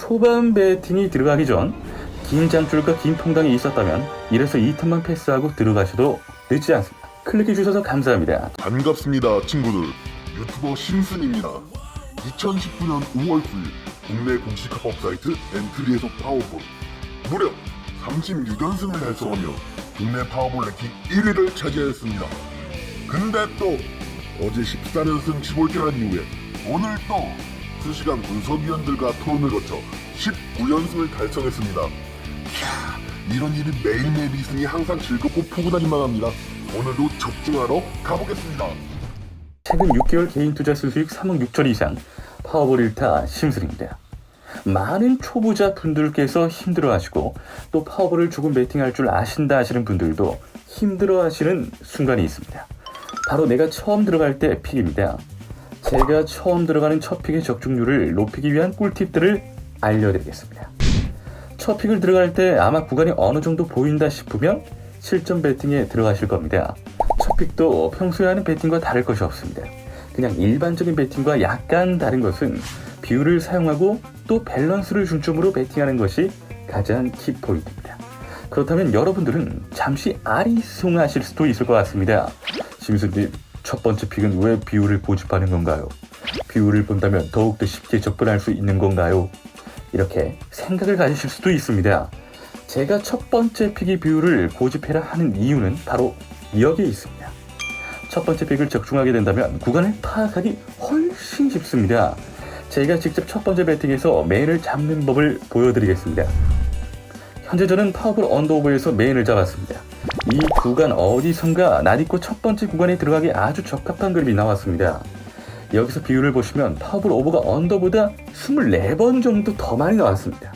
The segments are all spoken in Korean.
초반 배팅이 들어가기 전 긴 장줄과 긴 통당이 있었다면 1에서 2턴만 패스하고 들어가셔도 늦지 않습니다. 클릭해 주셔서 감사합니다. 반갑습니다 친구들 유튜버 심슨입니다 2019년 5월 9일 국내 공식 합법 사이트 엔트리에서 파워볼 무려 36연승을 달성하며 국내 파워볼 랭킹 1위를 차지하였습니다 근데 또 어제 14연승 15킬한 이후에 오늘 또 2시간 분석위원들과 토론을 거쳐 19연승을 달성했습니다 이야, 이런 일이 매일매일 있으니 항상 즐겁고 포근하기만 합니다 오늘도 적중하러 가보겠습니다 최근 6개월 개인 투자 수수익 3억 6천 이상 파워볼 1타 심술입니다. 많은 초보자 분들께서 힘들어하시고 또 파워볼을 조금 배팅할 줄 아신다 하시는 분들도 힘들어하시는 순간이 있습니다. 바로 내가 처음 들어갈 때 픽입니다. 제가 처음 들어가는 첫 픽의 적중률을 높이기 위한 꿀팁들을 알려드리겠습니다. 첫 픽을 들어갈 때 아마 구간이 어느 정도 보인다 싶으면 실전 배팅에 들어가실 겁니다. 첫 픽도 평소에 하는 배팅과 다를 것이 없습니다. 그냥 일반적인 배팅과 약간 다른 것은 비율을 사용하고 또 밸런스를 중점으로 배팅하는 것이 가장 키포인트입니다. 그렇다면 여러분들은 잠시 아리송하실 수도 있을 것 같습니다. 심수님, 첫 번째 픽은 왜 비율을 고집하는 건가요? 비율을 본다면 더욱더 쉽게 접근할 수 있는 건가요? 이렇게 생각을 가지실 수도 있습니다. 제가 첫 번째 픽의 비율을 고집해라 하는 이유는 바로 여기에 있습니다. 첫 번째 픽을 적중하게 된다면 구간을 파악하기 훨씬 쉽습니다. 제가 직접 첫 번째 배팅에서 메인을 잡는 법을 보여드리겠습니다. 현재 저는 파워볼 언더오버에서 메인을 잡았습니다. 이 구간 어디선가 나딛고 첫 번째 구간에 들어가기 아주 적합한 그림이 나왔습니다. 여기서 비율을 보시면 파워볼 오버가 언더보다 24번 정도 더 많이 나왔습니다.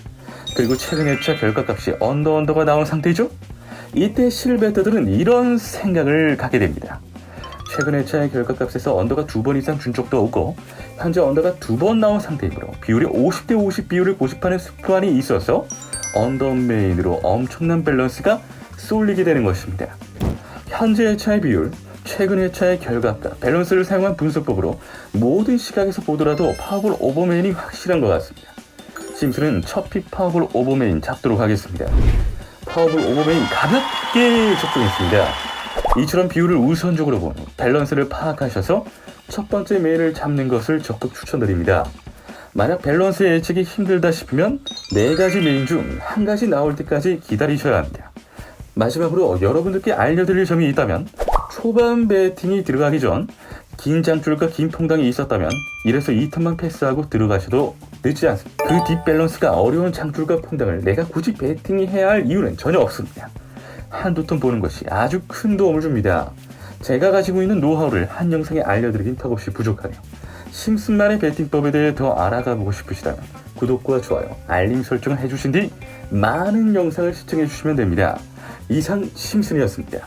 그리고 최근 회차 결과값이 언더 언더가 나온 상태죠? 이때 실베터들은 이런 생각을 갖게 됩니다. 최근 회차의 결과값에서 언더가 두 번 이상 준 적도 없고 현재 언더가 두 번 나온 상태이므로 비율이 50대 50 비율을 고집하는 습관이 있어서 언더 메인으로 엄청난 밸런스가 쏠리게 되는 것입니다. 현재 회차의 비율, 최근 회차의 결과값, 밸런스를 사용한 분석법으로 모든 시각에서 보더라도 파워볼 오버메인이 확실한 것 같습니다. 심슨은 첫픽 파워볼 오버메인 잡도록 하겠습니다. 파워볼 오버메인 가볍게 적중했습니다. 이처럼 비율을 우선적으로 보는 밸런스를 파악하셔서 첫 번째 메인을 잡는 것을 적극 추천드립니다. 만약 밸런스 예측이 힘들다 싶으면 네 가지 메인 중 한 가지 나올 때까지 기다리셔야 합니다. 마지막으로 여러분들께 알려드릴 점이 있다면 초반 배팅이 들어가기 전 긴 장줄과 긴 통당이 있었다면 1에서 2턴만 패스하고 들어가셔도 늦지 않습니다. 그 뒷밸런스가 어려운 장줄과 통당을 내가 굳이 배팅이 해야 할 이유는 전혀 없습니다. 한두 턴 보는 것이 아주 큰 도움을 줍니다. 제가 가지고 있는 노하우를 한 영상에 알려드리긴 턱없이 부족하네요. 심슨만의 배팅법에 대해 더 알아가 보고 싶으시다면 구독과 좋아요, 알림 설정을 해주신 뒤 많은 영상을 시청해 주시면 됩니다. 이상 심슨이었습니다.